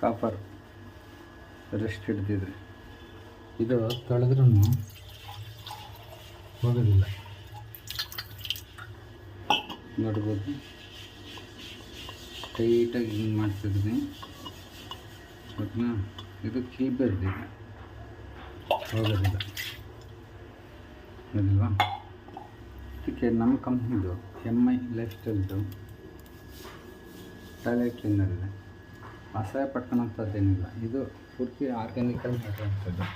Copper rest ಹಿಡ್ದಿದ್ರೆ. ಇದು ತೊಳೆದ್ರೂ ಹೋಗೋದಿಲ್ಲ. ನೋಡ್ಬೋದು. ಟೈಟಾಗಿ ಹಿಂಗೆ ಮಾಡ್ತಿದ್ದೀನಿ. ಓಕೆನಾ ಇದು ಕೀಬರ್ದಿದೆ ಹೋಗೋದಿಲ್ಲ. ಹೌದಲ್ವಾ ಅದಕ್ಕೆ ನಮ್ಮ ಕಂಪ್ನಿದು ಎಂ ಐ ಲೈಫ್ ಸ್ಟೈಲ್ದು ಟಾಯ್ಲೆಟ್ ಕ್ಲೀನರ್ ಇದೆ. ಅಸಹ್ಯ ಪಟ್ಕೊಳ್ಳೋಂಥದ್ದೇನಿಲ್ಲ ಇದು ಪೂರ್ತಿ ಆರ್ಗ್ಯಾನಿಕಲ್ ಮಾಡಿರೋಂಥದ್ದು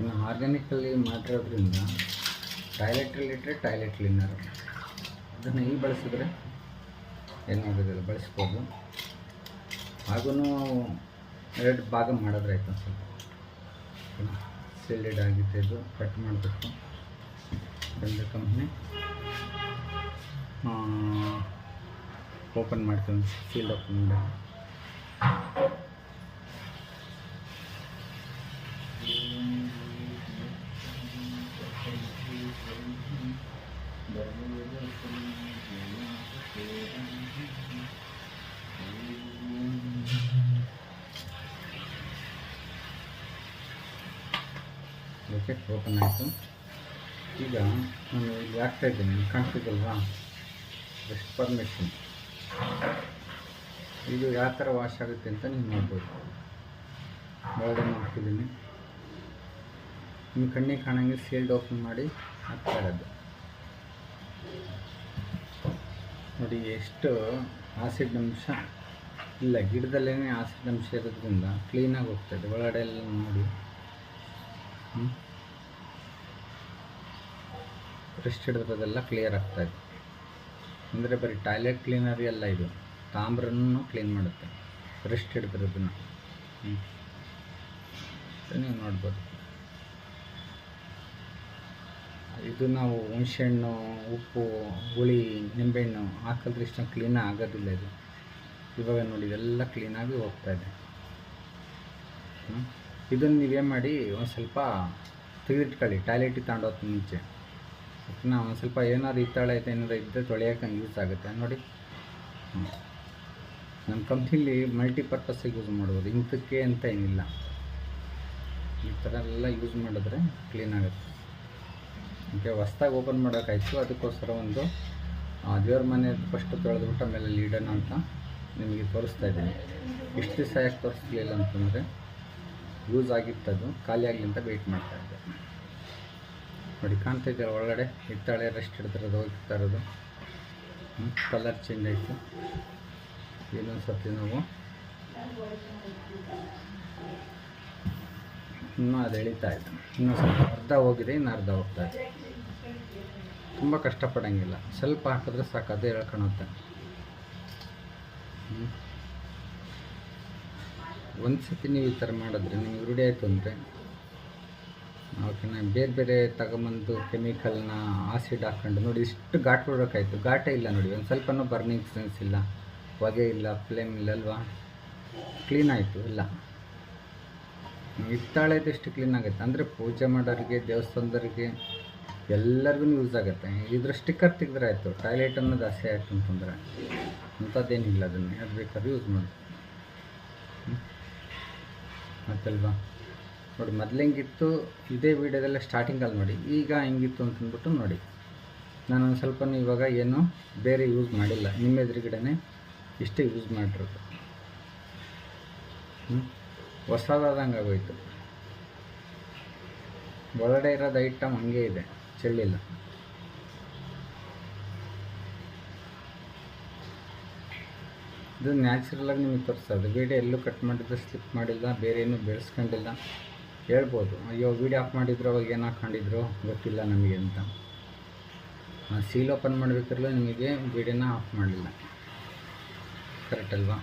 ಇನ್ನು ಆರ್ಗ್ಯಾನಿಕಲ್ಲಿ ಮಾಡಿರೋದ್ರಿಂದ ಟಾಯ್ಲೆಟಲ್ಲಿಟ್ಟರೆ ಟಾಯ್ಲೆಟ್ ಕ್ಲೀನರ್ ಅದನ್ನು ಈಗ ಬಳಸಿದ್ರೆ? ಏನಾಗೋದಿಲ್ಲ ಬಳಸ್ಬೋದು. ಹಾಗೂ ಎರಡು ಭಾಗ ಮಾಡಿದ್ರೆ ಆಯ್ತು ಸ್ವಲ್ಪ. ಸೀಲ್ಡೆಡ್ ಆಗಿತ್ತು ಇದು ಕಟ್ ಮಾಡಬೇಕು. ಕಂಪ್ನಿ ಓಪನ್ ಮಾಡ್ತೀನಿ ಸೀಲ್ಡ್ ಓಪನ್ ಮಾಡಿ. ಓಕೆ ಓಪನ್ ಆಯಿತು. ಈಗ ನಾನು ಇಲ್ಲಿ ಹಾಕ್ತಾ ಇದ್ದೀನಿ? ಕಾಣಿಸ್ತಿದ್ದಲ್ವಾ ರೆಸ್ಟ್ ಪರ್ಮಿಷನ್ ಇದು ಯಾವ ಥರ ವಾಶ್ ಆಗುತ್ತೆ ಅಂತ ನೀವು ನೋಡ್ಬೋದು. ಒಳಗಡೆ ಹಾಕ್ತಿದ್ದೀನಿ ನಿಮ್ಮ ಕಣ್ಣಿಗೆ ಕಾಣಂಗೆ ಸೀಲ್ಡ್ ಓಪನ್ ಮಾಡಿ ಹಾಕ್ತಾ ಇರೋದು. ನೋಡಿ, ಎಷ್ಟು ಆಸಿಡ್ ಅಂಶ. ಇಲ್ಲ ಗಿಡದಲ್ಲೇ ಆಸಿಡ್ ಅಂಶ ಇರೋದ್ರಿಂದ ಕ್ಲೀನಾಗಿ ಹೋಗ್ತದೆ ಒಳಗಡೆ ಎಲ್ಲ ನೋಡಿ. ರೆಸ್ಟ್ ಹಿಡಿದ್ರದೆಲ್ಲ ಕ್ಲಿಯರ್ ಆಗ್ತಾಯಿದೆ ಅಂದರೆ ಬರೀ ಟಾಯ್ಲೆಟ್ ಕ್ಲೀನರ್ ಎಲ್ಲ ಇದು. ತಾಮ್ರನೂ ಕ್ಲೀನ್ ಮಾಡುತ್ತೆ. ರೆಸ್ಟ್ ಹಿಡಿದ್ರದನ್ನು ಹ್ಞೂ ನೀವು ನೋಡ್ಬೋದು. ಇದು ನಾವು ಹುಣಸೆಹಣ್ಣು, ಉಪ್ಪು, ಹುಳಿ, ನಿಂಬೆಹಣ್ಣು ಹಾಕಿದ್ರೆ ಇಷ್ಟೊಂದು ಕ್ಲೀನ್ ಆಗೋದಿಲ್ಲ ಇದು. ಇವಾಗ ನೋಡಿ ಇದೆಲ್ಲ ಕ್ಲೀನಾಗಿ ಹೋಗ್ತಾ ಇದೆ. ಇದನ್ನು ನೀವೇ ಮಾಡಿ ಒಂದು ಸ್ವಲ್ಪ ತೆಗೆದಿಟ್ಕೊಳ್ಳಿ. ಟಾಯ್ಲೆಟಿಗೆ ತಗೊಂಡೋಗ್ತೀನಿ ಮುಂಚೆ. ಒಂದು ಸ್ವಲ್ಪ ಏನಾದ್ರು ಹಿತ್ತಾಳೆ ಏನಾದ್ರು ಇದ್ದರೆ ತೊಳೆಯೋಕೆ ಯೂಸ್ ಆಗುತ್ತೆ. ನೋಡಿ. ನಮ್ಮ ಕಂಪ್ನಿಲಿ ಮಲ್ಟಿಪರ್ಪಸ್ಸಿಗೆ ಯೂಸ್ ಮಾಡ್ಬೋದು. ಇಂಥಕ್ಕೆ ಅಂತ ಏನಿಲ್ಲ. ಈ ಥರ ಎಲ್ಲ ಯೂಸ್ ಮಾಡಿದ್ರೆ ಕ್ಲೀನ್ ಆಗುತ್ತೆ. ಓಕೆ, ಹೊಸ್ದಾಗಿ ಓಪನ್ ಮಾಡೋಕ್ಕಾಯ್ತು. ಅದಕ್ಕೋಸ್ಕರ ಒಂದು ದೇವ್ರ ಮನೆ ಫಸ್ಟ್ ತೊಳೆದ್ಬಿಟ್ಟು ಆಮೇಲೆ ಲೀಡನ್ ಅಂತ ನಿಮಗೆ ತೋರಿಸ್ತಾ ಇದ್ದೀನಿ. ಇಷ್ಟು ದಿವಸ ಯಾಕೆ ತೋರಿಸ್ಲಿಲ್ಲ ಅಂತಂದರೆ ಯೂಸ್ ಆಗಿತ್ತದು, ಖಾಲಿ ಆಗಲಿ ಅಂತ ವೆಯ್ಟ್ ಮಾಡ್ತಾ ಇದ್ದೆ. ನೋಡಿ ಕಾಣ್ತಾ ಇದ್ದೀರ ಒಳಗಡೆ ಹಿತ್ತಾಳೆ ರೆಸ್ಟ್ ಇಡ್ತಿರೋದು ಹೋಗ್ತಾ ಇರೋದು. ಕಲರ್ ಚೇಂಜ್ ಆಯಿತು. ಇನ್ನೊಂದು ಸರ್ತಿ ನಾವು ಇನ್ನೂ ಅದು ಎಳಿತಾ ಇತ್ತು. ಇನ್ನೂ ಸ್ವಲ್ಪ ಅರ್ಧ ಹೋಗಿದೆ, ಇನ್ನು ಅರ್ಧ ಹೋಗ್ತಾ ಇದೆ. ತುಂಬ ಕಷ್ಟಪಡೋಂಗಿಲ್ಲ. ಸ್ವಲ್ಪ ಹಾಕಿದ್ರೆ ಸಾಕು, ಅದೇ ಹೇಳ್ಕೊಳುತ್ತೆ ಒಂದು ಸತಿ ನೀವು ಈ ಥರ ಮಾಡಿದ್ರೆ ನಿಮಗೆ ರೂಢಿ ಆಯಿತು ಅಂದರೆ ಓಕೆನಾ ಬೇರೆ ಬೇರೆ ತಗೊಂಬಂದು ಕೆಮಿಕಲ್ನ ಆಸಿಡ್ ಹಾಕ್ಕೊಂಡು ನೋಡಿ ಇಷ್ಟು ಘಾಟ್ ಆಯಿತು ಘಾಟೇ ಇಲ್ಲ ನೋಡಿ, ಒಂದು ಸ್ವಲ್ಪನೂ ಬರ್ನಿಂಗ್ ಸೆನ್ಸ್ ಇಲ್ಲ. ಹೊಗೆ ಇಲ್ಲ, ಫ್ಲೇಮ್ ಇಲ್ಲ ಅಲ್ವಾ? ಕ್ಲೀನ್ ಆಯಿತು ಇಲ್ಲ ಇತ್ತಾಳೆ ಎಷ್ಟು ಕ್ಲೀನ್ ಆಗುತ್ತೆ ಅಂದರೆ ಪೂಜೆ ಮಾಡೋರಿಗೆ, ದೇವಸ್ಥಾನದವ್ರಿಗೆ ಎಲ್ಲರಿಗೂ ಯೂಸ್ ಆಗುತ್ತೆ. ಇದ್ರ ಸ್ಟಿಕ್ಕರ್ ತೆಗೆದ್ರೆ ಆಯಿತು. ಟಾಯ್ಲೆಟ್ ಅನ್ನೋದು ಆಸೆ ಆಯಿತು ಅಂತಂದರೆ ಅಂಥದ್ದೇನಿಲ್ಲ ಅದನ್ನು. ಯಾರು ಬೇಕಾದ್ರೂ ಯೂಸ್ ಮಾಡಿ ಮತ್ತಲ್ವಾ? ನೋಡಿ, ಮೊದಲು ಹೆಂಗಿತ್ತು, ಇದೇ ವೀಡಿಯೋದೆಲ್ಲ ಸ್ಟಾರ್ಟಿಂಗಲ್ಲಿ ನೋಡಿ, ಈಗ ಹೆಂಗಿತ್ತು ಅಂತಂದ್ಬಿಟ್ಟು ನೋಡಿ. ನಾನು ಒಂದು ಸ್ವಲ್ಪ ಇವಾಗ ಏನು ಬೇರೆ ಯೂಸ್ ಮಾಡಿಲ್ಲ. ನಿಮ್ಮ ಎದುರುಗಡೆನೆ ಇಷ್ಟೇ ಯೂಸ್ ಮಾಡಿರೋದು. ಹೊಸದಾದಂಗೆ ಆಗೋಯ್ತು. ಒಳಗಡೆ ಇರೋದು ಐಟಮ್ ಹಂಗೆ ಇದೆ, ಚೆಲ್ಲಿಲ್ಲ. ಇದು ನ್ಯಾಚುರಲಾಗಿ ನಿಮಗೆ ತೋರಿಸ್ತದೆ ಬೇಡ ಎಲ್ಲೂ ಕಟ್ ಮಾಡಿದ್ದು ಸ್ಲಿಪ್ ಮಾಡಿಲ್ಲ ಬೇರೆ ಏನೂ ಬೆಳೆಸ್ಕೊಂಡಿಲ್ಲ. ಹೇಳ್ಬೋದು. ಅಯ್ಯೋ ವೀಡಿಯೋ ಆಫ್ ಮಾಡಿದ್ರು, ಅವಾಗ ಏನು ಹಾಕ್ಕೊಂಡಿದ್ರು ಗೊತ್ತಿಲ್ಲ ನಮಗೆ ಅಂತ. ಸೀಲ್ ಓಪನ್ ಮಾಡಬೇಕಾದ್ರೆ ನಿಮಗೆ ವೀಡಿಯೋನ ಆಫ್ ಮಾಡಲಿಲ್ಲ. ಕರೆಕ್ಟ್ ಅಲ್ವಾ.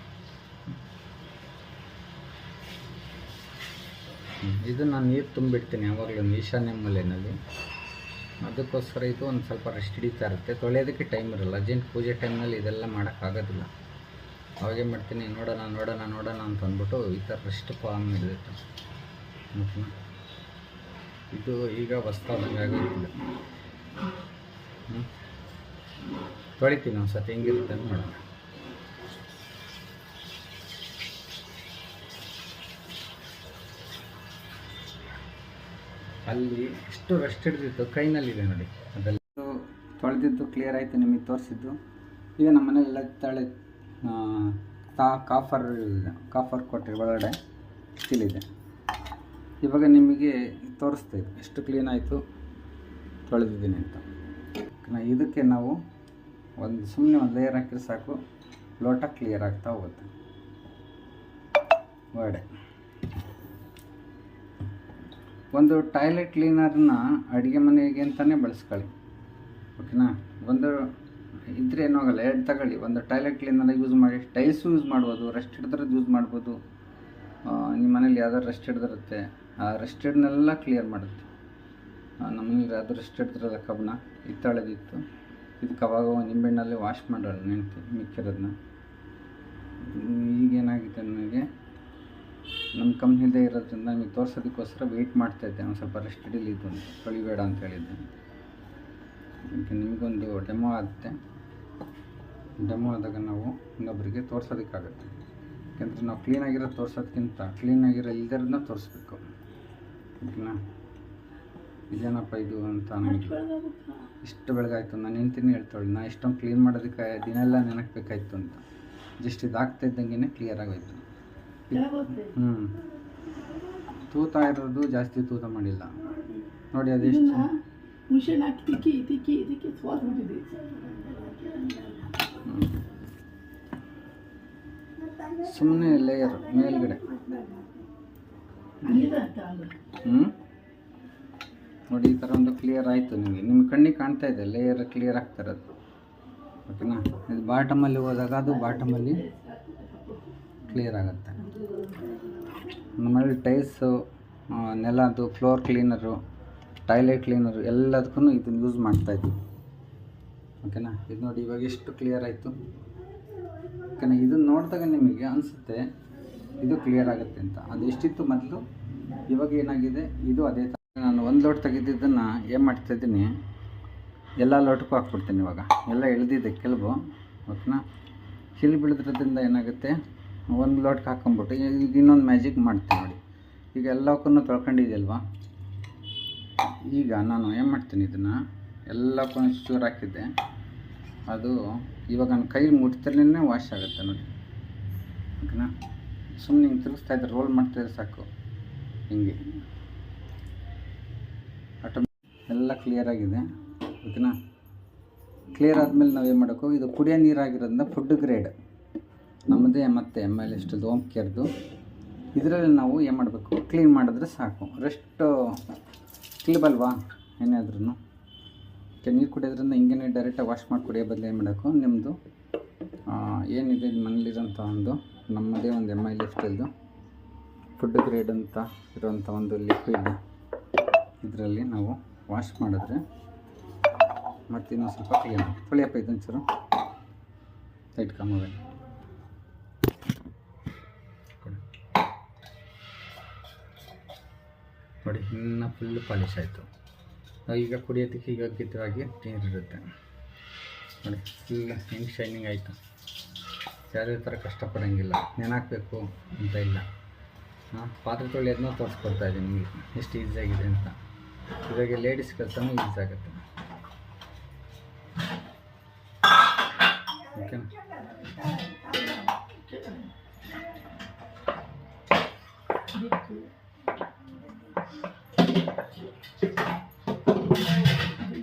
ಇದು ನಾನು ನೀರು ತುಂಬಿಡ್ತೀನಿ ಯಾವಾಗಲೂ ಈಶಾನ್ಯ ಮೂಲೆಯಲ್ಲಿ ಅದಕ್ಕೋಸ್ಕರ ಇದು ಒಂದು ಸ್ವಲ್ಪ ರೆಸ್ಟ್ ಹಿಡಿತಾ ಇರುತ್ತೆ. ತೊಳೆಯೋದಕ್ಕೆ ಟೈಮ್ ಇರಲ್ಲ. ಅರ್ಜೆಂಟ್ ಪೂಜೆ ಟೈಮ್ನಲ್ಲಿ ಇದೆಲ್ಲ ಮಾಡೋಕ್ಕಾಗೋದಿಲ್ಲ ಅವಾಗೇ ಮಾಡ್ತೀನಿ, ನೋಡೋಣ ನೋಡೋಣ ನೋಡೋಣ ಅಂತ ಅಂದ್ಬಿಟ್ಟು ಈ ಥರ ರೆಸ್ಟ್ ಫಾರ್ಮ್ ಓಕೆನಾ ಇದು ಈಗ ಹೊಸ್ತಾದಂಗಾಗಿಲ್ಲ ಹ್ಞೂ ತೊಳಿತೀನಿ ಒಂದ್ಸತಿ, ಹೆಂಗಿರುತ್ತೆ ಅಂತ ಮಾಡೋಣ ಅಲ್ಲಿ ಎಷ್ಟು ರೆಸ್ಟ್ ಹಿಡಿದಿತ್ತು? ಕೈನಲ್ಲಿದೆ ನೋಡಿ. ಅದೆಲ್ಲ. ತೊಳೆದಿದ್ದು ಕ್ಲಿಯರ್ ಆಯಿತು, ನಿಮಗೆ ತೋರಿಸಿದ್ದು. ಈಗ ನಮ್ಮ ಮನೆಯಲ್ಲೆಲ್ಲ ತಳೆ ಕಾಫರ್ ಕಾಫರ್ ಕೊಟ್ಟರೆ ಒಳಗಡೆ ಸ್ಟಿಲ್ ಇದೆ. ಇವಾಗ ನಿಮಗೆ ತೋರಿಸ್ತಾ ಇದೆ ಎಷ್ಟು ಕ್ಲೀನ್ ಆಯಿತು, ತೊಳೆದಿದ್ದೀನಿ ಅಂತ. ಇದಕ್ಕೆ ನಾವು ಒಂದು ಸುಮ್ಮನೆ ಒಂದು ಲೇಯರ್ ಹಾಕಿದ್ರೆ ಸಾಕು. ಲೋಟ ಕ್ಲಿಯರ್ ಆಗ್ತಾ ಹೋಗುತ್ತೆ. ಒಳ್ಳೆ. ಒಂದು ಟಾಯ್ಲೆಟ್ ಕ್ಲೀನರ್ನ ಅಡುಗೆ ಮನೆಗೆ ಅಂತಲೇ ಬಳಸ್ಕೊಳ್ಳಿ. ಓಕೆನಾ? ಒಂದು ಇದ್ರೆ ಏನೂ ಆಗಲ್ಲ, ಎರಡು ತಗೊಳ್ಳಿ. ಒಂದು ಟಾಯ್ಲೆಟ್ ಕ್ಲೀನರ್ ಯೂಸ್ ಮಾಡಿ ಟೈಲ್ಸು ಯೂಸ್ ಮಾಡ್ಬೋದು ರೆಸ್ಟ್ ಹಿಡಿದ್ರದ್ದು ಯೂಸ್ ಮಾಡ್ಬೋದು. ನಿಮ್ಮ ಮನೇಲಿ ಯಾವ್ದಾದ್ರು ರೆಸ್ಟ್ ಹಿಡ್ದಿರುತ್ತೆ. ಆ ರೆಸ್ಟ್ ಹಿಡ್ನೆಲ್ಲ ಕ್ಲಿಯರ್ ಮಾಡುತ್ತೆ ನಮ್ಮಲ್ಲಿ ಅದು ರೆಸ್ಟ್ ಹಿಡ್ದಿರೋದ ಕಬ್ಬನ ಹಿತ್ತಾಳೆದಿತ್ತು. ಇದಕ್ಕೆ ಅವಾಗ ನಿಂಬೆಣ್ಣಲ್ಲಿ ವಾಶ್ ಮಾಡೋಣ ನೆನ್ತಿ ಮಿಕ್ಕಿರೋದನ್ನ. ಈಗೇನಾಗಿದೆ ನನಗೆ? ನಮ್ಮ ಕಂಪ್ನಿದೇ ಇರೋದ್ರಿಂದ ನಿಮಗೆ ತೋರ್ಸೋದಕ್ಕೋಸ್ಕರ ವೆಯ್ಟ್ ಮಾಡ್ತಾಯಿದ್ದೆ ಒಂದು ಸ್ವಲ್ಪ ರೆಸ್ಟ್ ಹಿಡೀಲಿ ಇದು ಅಂತ. ತೊಳಿಬೇಡ ಅಂತ ಹೇಳಿದ್ದೆ. ಅದಕ್ಕೆ ನಿಮಗೊಂದು ಡೆಮೋ ಆಗುತ್ತೆ. ಡೆಮೋ ಆದಾಗ ನಾವು ಇನ್ನೊಬ್ಬರಿಗೆ ತೋರ್ಸೋದಕ್ಕಾಗುತ್ತೆ. ಯಾಕೆಂದರೆ ನಾವು ಕ್ಲೀನಾಗಿರೋ ತೋರಿಸೋದಕ್ಕಿಂತ ಕ್ಲೀನಾಗಿರೋ ಇಲ್ದಿರೋದನ್ನ ತೋರಿಸ್ಬೇಕು. ಓಕೆನಾ ಇದೇನಪ್ಪ ಇದು ಅಂತ ನನಗೆ ಇಷ್ಟು ಬೆಳಗಾಯಿತು ನಾನು ಹೆಂಡ್ತೀನಿ ಹೇಳ್ತಾಳೆ ನಾ ಇಷ್ಟೊಂದು ಕ್ಲೀನ್ ಮಾಡೋದಕ್ಕೆ ದಿನ ಎಲ್ಲ ನೆನಪಬೇಕಾಯ್ತು ಅಂತ. ಜಸ್ಟ್ ಇದು ಆಗ್ತಾ ಇದ್ದಂಗೆ ಕ್ಲಿಯರ್ ಆಗೋಯ್ತು ಹ್ಞೂ ತೂತ ಇರೋದು ಜಾಸ್ತಿ ತೂತ ಮಾಡಿಲ್ಲ. ನೋಡಿ ಅದೆಷ್ಟು ತಿಕ್ಕಿ ಸೋತ್ಬಿಟ್ಟಿದ್ವಿ ಸುಮ್ಮನೆ ಲೇಯರ್ ಮೇಲ್ಗಡೆ. ಹ್ಞೂ ನೋಡಿ, ಈ ಥರ ಒಂದು ಕ್ಲಿಯರ್ ಆಯಿತು ನಿಮಗೆ. ನಿಮ್ಮ ಕಣ್ಣಿಗೆ ಕಾಣ್ತಾ ಇದೆ ಲೇಯರ್ ಕ್ಲಿಯರ್ ಆಗ್ತಾ ಇರೋದು. ಓಕೆನಾ ಇದು ಬಾಟಮಲ್ಲಿ ಹೋದಾಗ ಅದು ಬಾಟಮಲ್ಲಿ ಕ್ಲಿಯರ್ ಆಗುತ್ತೆ. ನಮ್ಮಲ್ಲಿ ಟೈಲ್ಸು ನೆಲದು ಫ್ಲೋರ್ ಕ್ಲೀನರು ಟಾಯ್ಲೆಟ್ ಕ್ಲೀನರು ಎಲ್ಲದಕ್ಕೂ ಇದನ್ನು ಯೂಸ್ ಮಾಡ್ತಾಯಿದ್ವಿ ಓಕೆನಾ ಇದು ನೋಡಿ, ಇವಾಗ ಎಷ್ಟು ಕ್ಲಿಯರ್ ಆಯಿತು. ಓಕೆನಾ ಇದನ್ನು ನೋಡಿದಾಗ ನಿಮಗೆ ಅನಿಸುತ್ತೆ, ಇದು ಕ್ಲಿಯರ್ ಆಗುತ್ತೆ ಅಂತ. ಅದು ಎಷ್ಟಿತ್ತು ಮೊದಲು? ಇವಾಗ ಏನಾಗಿದೆ? ಇದು ಅದೇ ಥರ ನಾನು ಒಂದು ಲೋಟ್ ತೆಗೆದಿದ್ದನ್ನು ಏನು ಮಾಡ್ತಾಯಿದ್ದೀನಿ ಎಲ್ಲ ಲೋಟಕ್ಕೂ ಹಾಕ್ಬಿಡ್ತೀನಿ ಇವಾಗ. ಎಲ್ಲ ಎಳ್ದಿದೆ ಕೆಲವು ಓಕೆನಾ ಹಿಲ್ ಬೀಳದ್ರಿಂದ ಏನಾಗುತ್ತೆ? ಒಂದು ಲೋಟ್ಗೆ ಹಾಕೊಂಬಿಟ್ಟು ಈಗ ಇನ್ನೊಂದು ಮ್ಯಾಜಿಕ್ ಮಾಡ್ತೀನಿ ನೋಡಿ. ಈಗ ಎಲ್ಲಕ್ಕೂ ತೊಳ್ಕೊಂಡಿದೆಯಲ್ವಾ? ಈಗ ನಾನು ಏನು ಮಾಡ್ತೀನಿ ಇದನ್ನು? ಎಲ್ಲಕ್ಕೂ ಚೂರು ಹಾಕಿದ್ದೆ. ಅದು ಇವಾಗ ನನ್ನ ಕೈ ಮುಟ್ತಲೇ ವಾಶ್ ಆಗುತ್ತೆ ನೋಡಿ. ಓಕೆನಾ ಸುಮ್ಮನೆ ಹಿಂಗೆ ತಿರುಗಿಸ್ತಾ ಇದ್ದಾರೆ ರೋಲ್ ಮಾಡ್ತಾಯಿದ್ರೆ ಸಾಕು. ಹಿಂಗೆ. ಆಟೋಮೆಟಿಕ್ ಎಲ್ಲ ಕ್ಲಿಯರ್ ಆಗಿದೆ. ಓಕೆನಾ? ಕ್ಲಿಯರ್ ಆದಮೇಲೆ ನಾವು ಏನು ಮಾಡಬೇಕು? ಇದು ಕುಡಿಯೋ ನೀರಾಗಿರೋದ್ರಿಂದ ಫುಡ್ ಗ್ರೇಡ್ ನಮ್ಮದೇ ಮತ್ತು ಎಂ ಎಲ್ ಎಷ್ಟು ಓಮ್ ಕೇರ್ದು ಇದರಲ್ಲಿ ನಾವು ಏನು ಮಾಡಬೇಕು? ಕ್ಲೀನ್ ಮಾಡಿದ್ರೆ ಸಾಕು. ರೆಸ್ಟ್ ಕ್ಲೀಬಲ್ವಾ ಏನಾದ್ರೂ ನೀರು ಕುಡಿಯೋದ್ರಿಂದ ಹಿಂಗೇನೆ ಡೈರೆಕ್ಟಾಗಿ ವಾಶ್ ಮಾಡಿ ಕುಡಿಯೋ ಬದಲು ಏನು ಮಾಡಬೇಕು? ನಿಮ್ಮದು ಏನಿದೆ ಮನೇಲಿರೋಂಥ ಒಂದು ನಮ್ಮದೇ ಒಂದು ಎಂ ಐ ಲಿಫ್ಟಲ್ದು ಫುಡ್ ಗ್ರೇಡ್ ಅಂತ ಇರುವಂಥ ಒಂದು ಲಿಕ್ವಿಡ್ ಇದರಲ್ಲಿ ನಾವು ವಾಶ್ ಮಾಡಿದ್ರೆ ಮತ್ತೆ ಇನ್ನೊಂದು ಸ್ವಲ್ಪ ಕ್ಲೀನ್ ತೊಳಿಯಪ್ಪ ಇದೊಂಚೂರು ಇಟ್ಕೊಂಬೋದೆ ನೋಡಿ, ಇನ್ನು ಫುಲ್ ಪಾಲಿಶ್ ಆಯಿತು. ಈಗ ಕುಡಿಯೋದಕ್ಕೆ ಈಗ ಕಿತ್ತವಾಗಿ ನೀರು ಇರುತ್ತೆ. ನೋಡಿ ಫುಲ್ ಹೆಂಗೆ ಶೈನಿಂಗ್ ಆಯಿತು. ಯಾವುದೇ ಥರ ಕಷ್ಟಪಡೋಂಗಿಲ್ಲ. ನೆನಾಕಬೇಕು ಅಂತ ಇಲ್ಲ. ಪಾತ್ರೆ ತೊಳೆಯೋದನ್ನ ತೋರಿಸ್ಕೊಡ್ತಾ ಇದ್ದೀನಿ ನಿಮಗೆ. ಎಷ್ಟು ಈಸಿಯಾಗಿದೆ ಅಂತ. ಇವಾಗ ಲೇಡೀಸ್ ಕೆಲಸನೂ ಈಸಿ ಆಗುತ್ತೆ.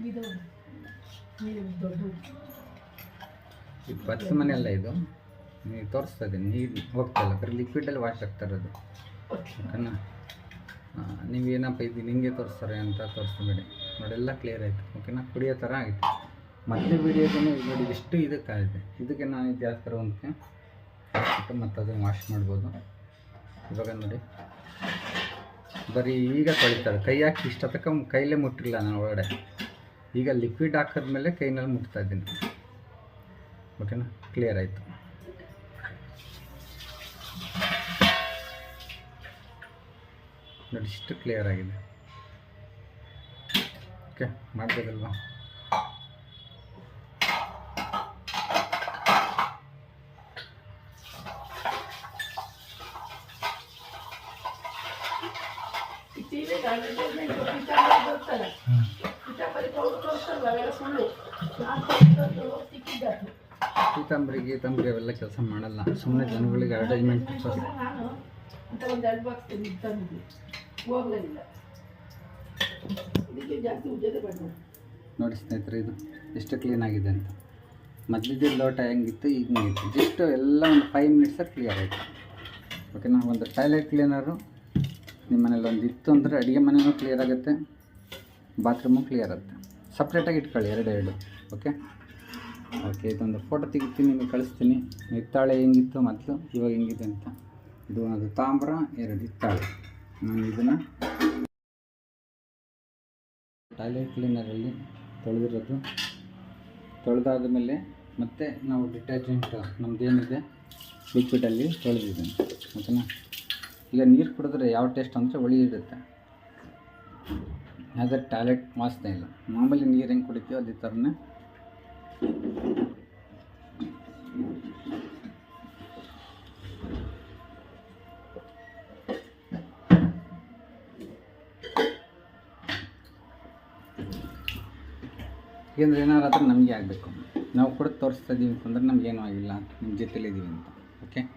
ಇದು ಈ ಬಸ್ ಮನೆಯಲ್ಲ ಇದು? ನೀವು ತೋರಿಸ್ತಾ ಇದ್ದೀನಿ. ನೀರು ಹೋಗ್ತಾ ಇಲ್ಲ. ಬರೀ ಲಿಕ್ವಿಡಲ್ಲಿ ವಾಶ್ ಆಗ್ತಾ ಇರೋದು. ಓಕೆನಾ ನೀವು ಏನಪ್ಪ ಇದು ನಿಮಗೆ ತೋರಿಸ್ತಾರೆ ಅಂತ ತೋರಿಸ್ಬೇಡಿ ನೋಡೆಲ್ಲ ಕ್ಲಿಯರ್ ಆಯಿತು. ಓಕೆನಾ ಕುಡಿಯೋ ಥರ ಆಯಿತು ಮತ್ತೆ ವಿಡಿಯೋದೂ ನೋಡಿ, ಎಷ್ಟು ಇದಕ್ಕಾಗಿದೆ. ಇದಕ್ಕೆ ನಾನು ಇದು ಯಾವ ಥರ ಒಂದಕ್ಕೆ ಮತ್ತೆ ಅದನ್ನು ವಾಶ್ ಮಾಡ್ಬೋದು. ಇವಾಗ ನೋಡಿ. ಬರೀ ಈಗ ತೊಳಿತಾರೆ. ಕೈ ಹಾಕಿ ಇಷ್ಟ ತಕ್ಕ ಕೈಲೇ ಮುಟ್ಟಿಲ್ಲ ನಾನು ಒಳಗಡೆ. ಈಗ ಲಿಕ್ವಿಡ್ ಹಾಕಿದ್ಮೇಲೆ ಕೈನಲ್ಲಿ ಮುಟ್ತಾ ಇದ್ದೀನಿ. ಓಕೆನಾ ಕ್ಲಿಯರ್ ಆಯಿತು. ನೋಡಿ ಇಷ್ಟು ಕ್ಲಿಯರ್ ಆಗಿದೆ. ಓಕೆ ಮಾಡ್ಬೋದಲ್ವಾ? ಪಿತಾಂಬರಿ ಅವೆಲ್ಲ ಗೀತಾಂಬರಿ ಅವೆಲ್ಲ ಕೆಲಸ ಮಾಡಲ್ಲ. ಸುಮ್ಮನೆ ಜನಗಳಿಗೆ ಅಡ್ವರ್ಟೈಸ್ಮೆಂಟ್ ಅಂತ ಒಂದು ಎರಡು ಬಾಕ್ಸ್ ಜಾಸ್ತಿ ಉಜ್ಜದೆ ಬೇಡ ನೋಡಿ ಸ್ನೇಹಿತರೆ, ಇದು ಎಷ್ಟು ಕ್ಲೀನ್ ಆಗಿದೆ ಅಂತ. ಮೊದಲಿದ್ದ ಲೋಟ ಹೆಂಗಿತ್ತು, ಈಗ ಹೆಂಗಿತ್ತು ಜಸ್ಟ್ ಎಲ್ಲ ಒಂದು ಫೈವ್ ಮಿನಿಟ್ಸಲ್ಲಿ ಕ್ಲಿಯರ್ ಆಯಿತು. ಓಕೆನಾ ಒಂದು ಟಾಯ್ಲೆಟ್ ಕ್ಲೀನರು ನಿಮ್ಮ ಮನೇಲಿ ಒಂದು ಇತ್ತು ಅಂದರೆ ಅಡುಗೆ ಮನೆಯೂ ಕ್ಲಿಯರ್ ಆಗುತ್ತೆ ಬಾತ್ರೂಮು ಕ್ಲಿಯರ್ ಆಗುತ್ತೆ. ಸಪ್ರೇಟಾಗಿ ಇಟ್ಕೊಳ್ಳಿ, ಎರಡು ಎರಡು. ಓಕೆ ಓಕೆ ಇದೊಂದು ಫೋಟೋ ತೆಗಿತೀನಿ, ನಿಮಗೆ ಕಳಿಸ್ತೀನಿ. ಹಿತ್ತಾಳೆ ಹೆಂಗಿತ್ತು ಮೊದಲು, ಇವಾಗ ಹೆಂಗಿದೆ ಅಂತ. ಇದು ಒಂದು ತಾಮ್ರ, ಎರಡು ಹಿತ್ತಾಳೆ. ನಾನು ಇದನ್ನು ಟಾಯ್ಲೆಟ್ ಕ್ಲೀನರಲ್ಲಿ ತೊಳೆದಿರೋದು. ತೊಳೆದಾದ ಮೇಲೆ ಮತ್ತೆ ನಾವು ಡಿಟರ್ಜೆಂಟ್ ನಮ್ಮದೇನಿದೆ ಲಿಕ್ವಿಡಲ್ಲಿ ತೊಳೆದಿದ್ದೀನಿ ಓಕೆನಾ? ಈಗ ನೀರು ಕುಡಿದ್ರೆ ಯಾವ ಟೇಸ್ಟ್ ಅಂದರೆ ಒಳಿ ಇರುತ್ತೆ. ಯಾವುದೇ ಟಾಯ್ಲೆಟ್ ವಾಸನೆ ಇಲ್ಲ. ಮಾಮೂಲಿ ನೀರು ಹೆಂಗೆ ಕುಡಿತೀವೋ ಅದೇ ಥರನೇ ಏಕೆಂದರೆ ಏನಾರಾದ್ರೂ ನಮಗೆ ಆಗಬೇಕು. ನಾವು ಕೂಡ ತೋರಿಸ್ತಾ ಇದ್ದೀವಿ ಅಂತಂದ್ರೆ ನಮಗೇನು ಆಗಿಲ್ಲ. ನಿಮ್ಮ ಜೊತೆಲಿದ್ದೀವಿ ಅಂತ. ಓಕೆ